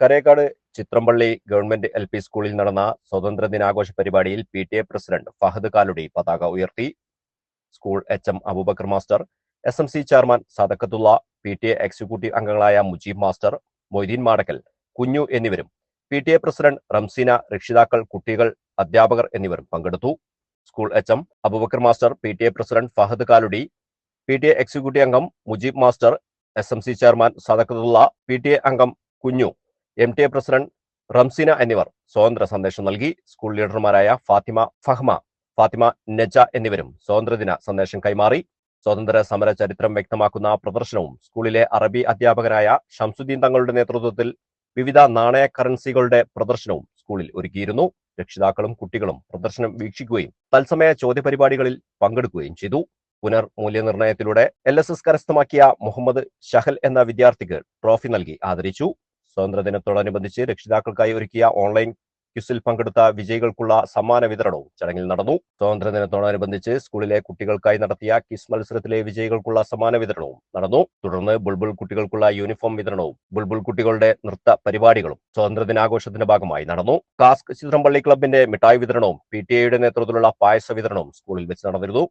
Karekkad Chithrampally government L P സ്കൂളിൽ നടന്ന സ്വതന്ത്ര ദിനാഘോഷ പരിപാടിയിൽ P T A president Fahad Kaludi പതാക ഉയർത്തി. School H M Abubakar master S M C chairman Sadakathulla P T A executive അംഗങ്ങളായ Mujeeb master Moideen Madakkal Kunju എന്നിവരും P T A president Ramseena രക്ഷിതാക്കൾ കുട്ടികൾ അധ്യാപകർ എന്നിവരും പങ്കെടുത്തു. School H M Abubakar master P T A president Fahad Kaludi P T A executive അംഗം Mujeeb master S M C chairman Sadakathulla P T A അംഗം Kunju M T A president Ramsina എന്നിവർ സ്വാതന്ത്ര്യ സന്ദേശം നൽകി. School ലീഡർമാരായ ഫാത്തിമ ഫഹ്മ ഫാത്തിമ നജ എന്നിവരും സ്വാതന്ത്ര്യദിന സന്ദേശം കൈമാറി. സ്വാതന്ത്ര്യ സമര ചരിത്രം വ്യക്തമാക്കുന്ന പ്രദർശനവും സ്കൂളിലെ അറബി അധ്യാപകരായ ഷംസുദ്ദീൻ തങ്ങളുടെ നേതൃത്വത്തിൽ വിവിധ നാണയ കറൻസികളുടെ പ്രദർശനവും സ്കൂളിൽ ഒരുക്കിയിരുന്നു. രക്ഷിതാക്കളും കുട്ടികളും പ്രദർശനം വീക്ഷിക്കുകയും തത്സമയ ചോദ്യപരിപാടികളിൽ പങ്കെടുക്കുകയും ചെയ്തു. പുനർ മൂല്യനിർണയത്തിലൂടെ എൽ എസ് എസ് കരസ്ഥമാക്കിയ മുഹമ്മദ് ഷഹൽ എന്ന വിദ്യാർത്ഥിക്ക് ട്രോഫി നൽകി ആദരിച്ചു. സ്വാതന്ത്ര്യദിനത്തോടനുബന്ധിച്ച് രക്ഷിതാക്കൾക്കായി ഒരുക്കിയ ഓൺലൈൻ ക്വിസിൽ പങ്കെടുത്ത വിജയികൾക്കുള്ള സമ്മാന വിതരണവും ചടങ്ങിൽ നടന്നു. സ്വാതന്ത്ര്യ ദിനത്തോടനുബന്ധിച്ച് സ്കൂളിലെ കുട്ടികൾക്കായി നടത്തിയ ക്വിസ് മത്സരത്തിലെ വിജയികൾക്കുള്ള സമ്മാന വിതരണവും നടന്നു. തുടർന്ന് ബുൾബുൾ കുട്ടികൾക്കുള്ള യൂണിഫോം വിതരണവും ബുൾബുൾ കുട്ടികളുടെ നൃത്ത പരിപാടികളും സ്വാതന്ത്ര്യ ദിനാഘോഷത്തിന്റെ ഭാഗമായി നടന്നു. കാസ്ക് ചിത്രമ്പള്ളി ക്ലബിന്റെ മിഠായി വിതരണവും പി ടി എയുടെ നേതൃത്വത്തിലുള്ള പായസ വിതരണവും സ്കൂളിൽ വെച്ച് നടന്നിരുന്നു.